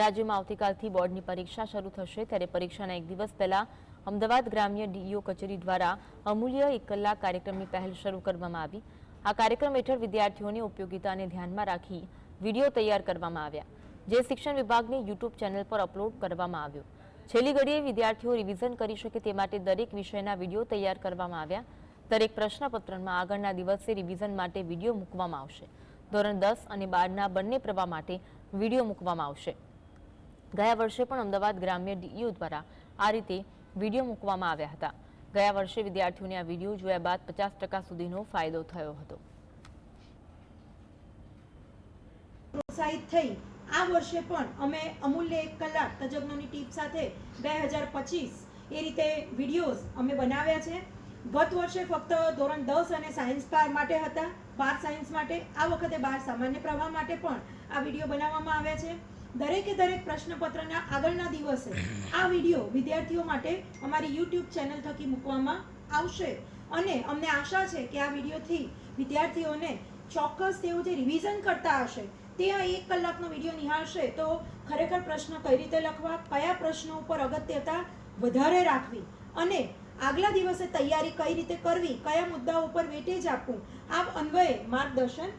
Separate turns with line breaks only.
રાજ્યમાં આવતીકાલથી બોર્ડની પરીક્ષા શરૂ થશે. ત્યારે પરીક્ષાના એક દિવસ પહેલા અમદાવાદ ગ્રામ્ય ડીઈઓ કચેરી દ્વારા અમૂલ્ય એક કલાક કાર્યક્રમની પહેલ શરૂ કરવામાં આવી. આ કાર્યક્રમ હેઠળ વિદ્યાર્થીઓની ઉપયોગિતાને ધ્યાનમાં રાખી વીડિયો તૈયાર કરવામાં આવ્યા, જે શિક્ષણ વિભાગની યુટ્યુબ ચેનલ પર અપલોડ કરવામાં આવ્યો. છેલ્લી ઘડીએ વિદ્યાર્થીઓ રિવિઝન કરી શકે તે માટે દરેક વિષયના વીડિયો તૈયાર કરવામાં આવ્યા. દરેક પ્રશ્નપત્રમાં આગળના દિવસે રિવિઝન માટે વીડિયો મૂકવામાં આવશે. ધોરણ દસ અને બારના બંને પ્રવાહ માટે વીડિયો મૂકવામાં આવશે. ગયા વર્ષે પણ અમદાવાદ ગ્રામ્ય ડીઈઓ દ્વારા આ રીતે વીડિયો મૂકવામાં આવ્યા હતા. ગયા વર્ષે વિદ્યાર્થીઓને આ વીડિયો જોયા બાદ પચાસ ટકા સુધીનો ફાયદો થયો હતો.
પ્રોત્સાહિત થઈ. આ વર્ષે પણ અમે અમૂલ્ય એક કલાક તજજ્ઞોની ટીપ સાથે બે હજાર પચીસ એ રીતે વિડીયોઝ અમે બનાવ્યા છે. ગત વર્ષે ફક્ત ધોરણ દસ અને સાયન્સ પાર માટે હતા. બાર સાયન્સ માટે, આ વખતે બાર સામાન્ય પ્રવાહ માટે પણ આ વીડિયો બનાવવામાં આવ્યા છે. દરેકે દરેક પ્રશ્નપત્રના આગળના દિવસે આ વીડિયો વિદ્યાર્થીઓ માટે અમારી યુટ્યુબ ચેનલ થકી મૂકવામાં આવશે. અને અમને આશા છે કે આ વિડીયોથી વિદ્યાર્થીઓને ચોક્કસ તેઓ જે રિવિઝન કરતા હશે, તે આ એક કલાકનો વીડિયો નિહાળશે. તો ખરેખર પ્રશ્ન કઈ રીતે લખવા, કયા પ્રશ્નો ઉપર અગત્યતા વધારે રાખવી અને આગલા દિવસે તૈયારી કઈ રીતે કરવી, કયા મુદ્દાઓ ઉપર વેટેજ આપવું આ અન્વયે માર્ગદર્શન